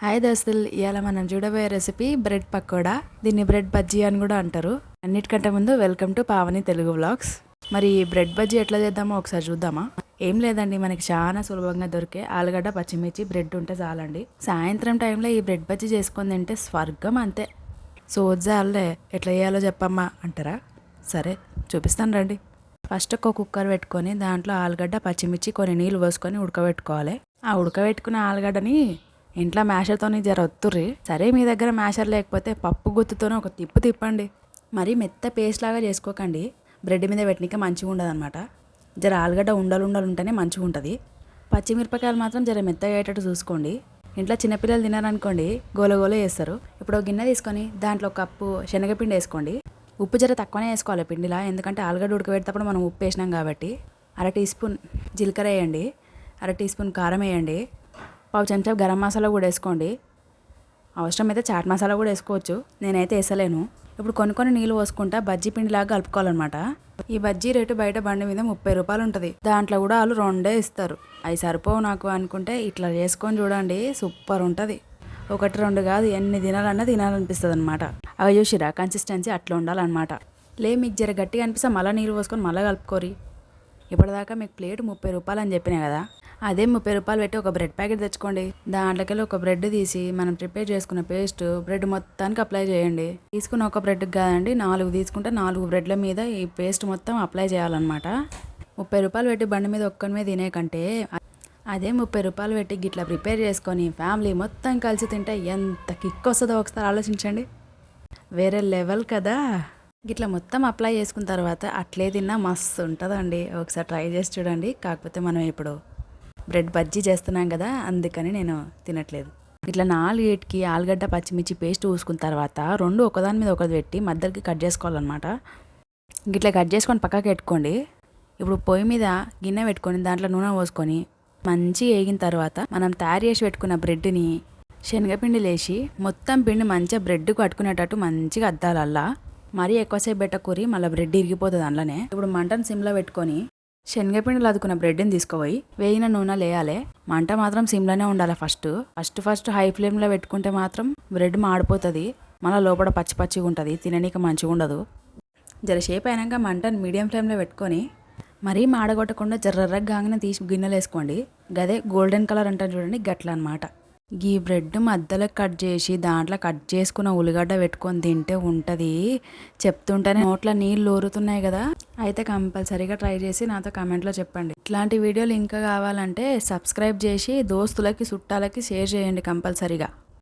Hi దోస్తులు ఇవాళ మనం చూడబోయే రెసిపీ బ్రెడ్ పకోడా. దీన్ని బ్రెడ్ బజ్జీ అని కూడా అంటారు. అన్నిటికంటే ముందు welcome to Pavani Telugu vlogs మరి ఈ బ్రెడ్ బజ్జీ ఎట్లా చేద్దామో ఒకసారి చూద్దామా? ఏం లేదండి మనకి చాలా సులభంగా దొరికే ఆలుగడ్డ పచ్చిమిర్చి బ్రెడ్ ఉంటే చాలండి. సాయంత్రం టైంలో ఈ బ్రెడ్ బజ్జీ చేసుకొని తింటే స్వర్గం అంతే. సోజాలే ఎట్లా చేయాలో చెప్పమ్మా అంటారా? సరే చూపిస్తాను రండి. ఫస్ట్ ఒక కుక్కర్ పెట్టుకొని దాంట్లో ఆలుగడ్డ పచ్చిమిర్చి కొన్ని నీళ్ళు పోసుకొని ఉడకబెట్టుకోవాలి. ఆ ఉడకబెట్టుకున్న ఆలుగడ్డని ఇంట్లో మ్యాషర్తోని జర ఒత్తుర్రి. సరే మీ దగ్గర మ్యాషర్ లేకపోతే పప్పు గుత్తుతోనే ఒక తిప్పు తిప్పండి. మరి మెత్త పేస్ట్ లాగా చేసుకోకండి. బ్రెడ్ మీద పెట్టినాక మంచిగా ఉండదు అనమాట జర ఆలుగడ్డ ఉండలు ఉండలు ఉంటేనే మంచిగా ఉంటుంది. పచ్చిమిరపకాయలు మాత్రం జర మెత్తగా అయ్యేటట్టు చూసుకోండి. ఇంట్లో చిన్నపిల్లలు తినారనుకోండి గోల గోల చేస్తారు. ఇప్పుడు ఒక గిన్నె తీసుకొని దాంట్లో ఒక కప్పు శనగపిండి వేసుకోండి. ఉప్పు జర తక్కువనే వేసుకోవాలి పిండిలా ఎందుకంటే ఆలుగడ్డ ఉడకబెట్టేటప్పుడు మనం ఉప్పు వేసినాం కాబట్టి. అర టీ స్పూన్ జీలకర్ర వేయండి. అర టీ స్పూన్ కారం వేయండి. పావు చెంచా గరం మసాలా కూడా వేసుకోండి. అవసరం అయితే చాట్ మసాలా కూడా వేసుకోవచ్చు. నేనైతే వేసలేను. ఇప్పుడు కొన్ని కొన్ని నీళ్ళు పోసుకుంటా బజ్జీ పిండిలాగా కలుపుకోవాలన్నమాట. ఈ బజ్జీ రేటు బయట బండి మీద ముప్పై రూపాయలు ఉంటుంది. దాంట్లో కూడా వాళ్ళు రెండే ఇస్తారు. అవి సరిపోవు నాకు అనుకుంటే ఇట్లా చేసుకొని చూడండి. సూపర్ ఉంటుంది. ఒకటి రెండు కాదు ఎన్ని తినాలన్నా తినాలనిపిస్తుంది అనమాట అవి చూసిరా? కన్సిస్టెన్సీ అట్లా ఉండాలన్నమాట. లే మీకు జర గట్టిగా అనిపిస్తే మళ్ళీ నీళ్ళు పోసుకొని మళ్ళీ కలుపుకోరి ఇప్పటిదాకా మీకు ప్లేట్ ముప్పై రూపాయలు అని చెప్పినా కదా. అదే ముప్పై రూపాయలు పెట్టి ఒక బ్రెడ్ ప్యాకెట్ తెచ్చుకోండి. దాంట్లోకి ఒక బ్రెడ్ తీసి మనం ప్రిపేర్ చేసుకున్న పేస్ట్ బ్రెడ్ మొత్తానికి అప్లై చేయండి. తీసుకున్న ఒక బ్రెడ్కి కాదండి నాలుగు తీసుకుంటే నాలుగు బ్రెడ్ల మీద ఈ పేస్ట్ మొత్తం అప్లై చేయాలన్నమాట. ముప్పై రూపాయలు పెట్టి బండి మీద ఒక్కని మీద తినే కంటే అదే ముప్పై రూపాయలు పెట్టి గిట్లా ప్రిపేర్ చేసుకొని ఫ్యామిలీ మొత్తం కలిసి తింటే ఎంత కిక్ వస్తుందో ఒకసారి ఆలోచించండి. వేరే లెవెల్ కదా. గిట్లా మొత్తం అప్లై చేసుకున్న తర్వాత అట్లే తిన్నా మస్తు ఉంటుందండి. ఒకసారి ట్రై చేసి చూడండి. కాకపోతే మనం ఇప్పుడు బ్రెడ్ బజ్జీ చేస్తున్నాం కదా అందుకని నేను తినట్లేదు. ఇట్లా నాలుగేటికి ఆలుగడ్డ పచ్చిమిర్చి పేస్ట్ పూసుకున్న తర్వాత రెండు ఒకదాని మీద ఒకటి పెట్టి మధ్యలోకి కట్ చేసుకోవాలన్నమాట. గిట్లా కట్ చేసుకొని పక్కకి పెట్టుకోండి. ఇప్పుడు పొయ్యి మీద గిన్నె పెట్టుకొని దాంట్లో నూనె పోసుకొని మంచిగా వేగిన తర్వాత మనం తయారు చేసి పెట్టుకున్న బ్రెడ్ని శనగపిండి లేచి మొత్తం పిండి మంచిగా బ్రెడ్ కట్టుకునేటట్టు మంచిగా అద్దాలల్లా. మరీ ఎక్కువసేపు పెట్టకూరి మళ్ళీ బ్రెడ్ ఇరిగిపోతుంది అందులోనే ఇప్పుడు మంటను సిమ్లో పెట్టుకొని శనగపిండి అదుకున్న బ్రెడ్ని తీసుకుపోయి వేయిన నూనె లేయాలి. మంట మాత్రం సిమ్లోనే ఉండాలి ఫస్ట్. ఫస్ట్ ఫస్ట్ హై ఫ్లేమ్లో పెట్టుకుంటే మాత్రం బ్రెడ్ మాడిపోతుంది. మళ్ళీ లోపల పచ్చి పచ్చిగా ఉంటుంది. తిననీకి మంచిగా ఉండదు. జర షేప్ అయినాక మంటను మీడియం ఫ్లేమ్లో పెట్టుకొని మరీ మాడగొట్టకుండా జర్రగానే తీసి గిన్నెలు వేసుకోండి. గదే గోల్డెన్ కలర్ అంటారు చూడండి గట్ల అనమాట ఈ బ్రెడ్ మధ్యలో కట్ చేసి దాంట్లో కట్ చేసుకున్న ఉల్లిగడ్డ పెట్టుకొని తింటే ఉంటుంది. చెప్తుంటేనే నోట్లో నీళ్ళు ఊరుతున్నాయి కదా. అయితే కంపల్సరీగా ట్రై చేసి నాతో కమెంట్లో చెప్పండి. ఇట్లాంటి వీడియోలు ఇంకా కావాలంటే సబ్స్క్రైబ్ చేసి దోస్తులకి చుట్టాలకి షేర్ చేయండి కంపల్సరీగా.